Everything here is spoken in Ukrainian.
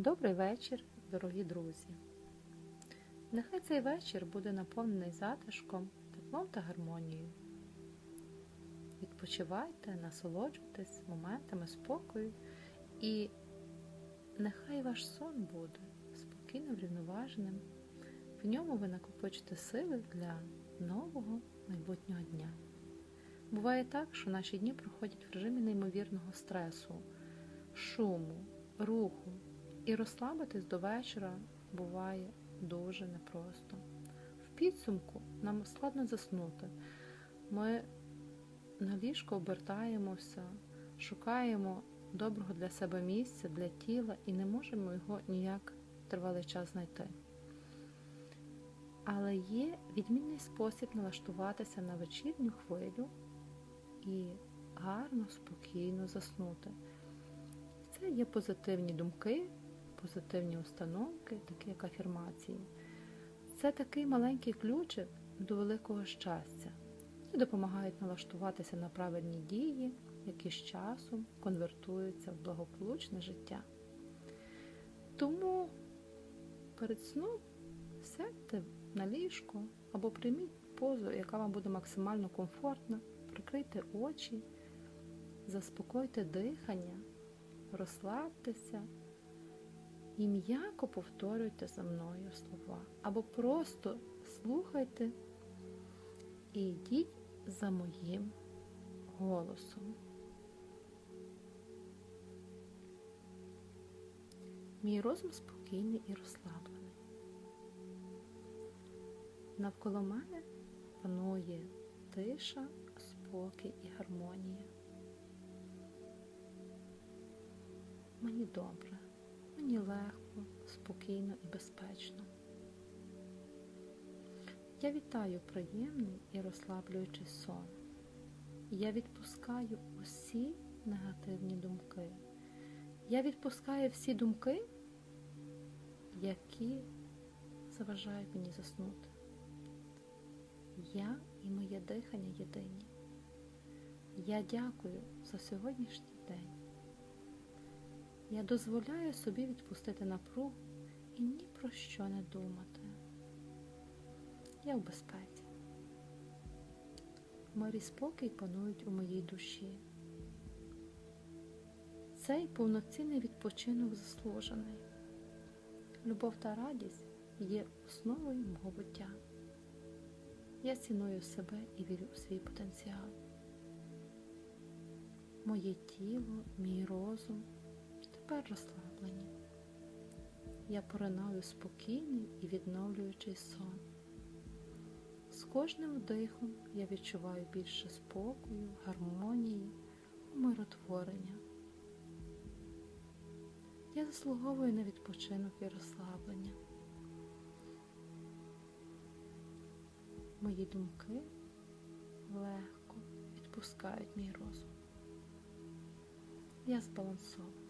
Добрий вечір, дорогі друзі! Нехай цей вечір буде наповнений затишком, теплом та гармонією. Відпочивайте, насолоджуйтесь моментами спокою і нехай ваш сон буде спокійно врівноваженим. В ньому ви накопичите сили для нового майбутнього дня. Буває так, що наші дні проходять в режимі неймовірного стресу, шуму, руху, і розслабитись до вечора буває дуже непросто. В підсумку нам складно заснути. Ми на ліжко обертаємося, шукаємо доброго для себе місця, для тіла і не можемо його ніяк тривалий час знайти. Але є відмінний спосіб налаштуватися на вечірню хвилю і гарно, спокійно заснути. Це є позитивні думки, позитивні установки, такі як афірмації. Це такий маленький ключик до великого щастя. Вони допомагають налаштуватися на правильні дії, які з часом конвертуються в благополучне життя. Тому перед сном сядьте на ліжко або прийміть позу, яка вам буде максимально комфортна, прикрийте очі, заспокойте дихання, розслабтеся і м'яко повторюйте за мною слова. Або просто слухайте і йдіть за моїм голосом. Мій розум спокійний і розслаблений. Навколо мене панує тиша, спокій і гармонія. Мені добре, мені легко, спокійно і безпечно. Я вітаю приємний і розслаблюючий сон. Я відпускаю усі негативні думки. Я відпускаю всі думки, які заважають мені заснути. Я і моє дихання єдині. Я дякую за сьогоднішній день. Я дозволяю собі відпустити напругу і ні про що не думати. Я в безпеці. Мир і спокій панують у моїй душі. Цей повноцінний відпочинок заслужений. Любов та радість є основою мого буття. Я ціную себе і вірю у свій потенціал. Моє тіло, мій розум тепер розслаблені. Я поринаю спокійний і відновлюючий сон. З кожним вдихом я відчуваю більше спокою, гармонії, умиротворення. Я заслуговую на відпочинок і розслаблення. Мої думки легко відпускають мій розум. Я збалансована.